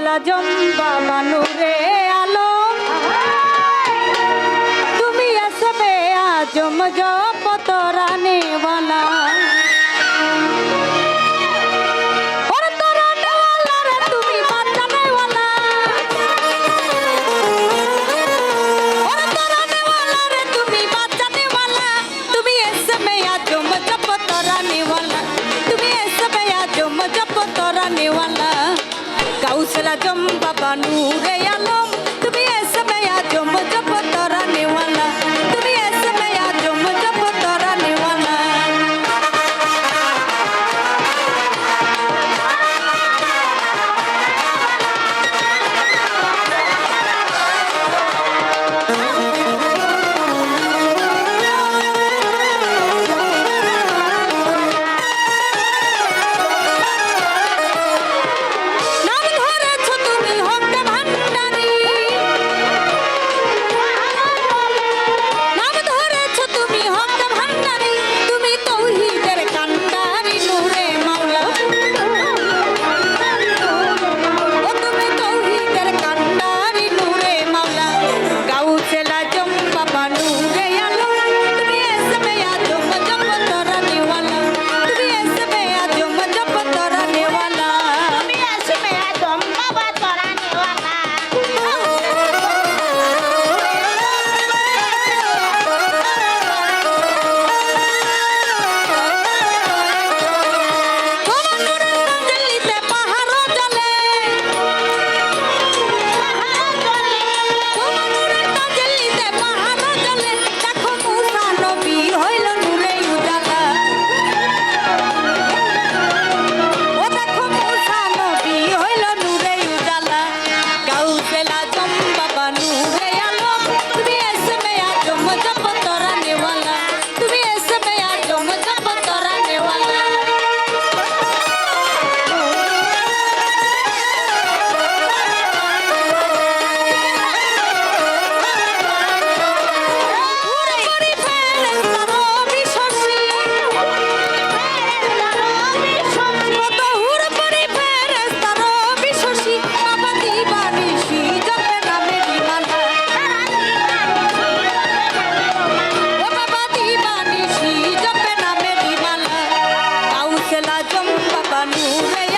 কাউসলা জম্বা মানুরে। Ya jumpa panu re লাজম বাবা নূরে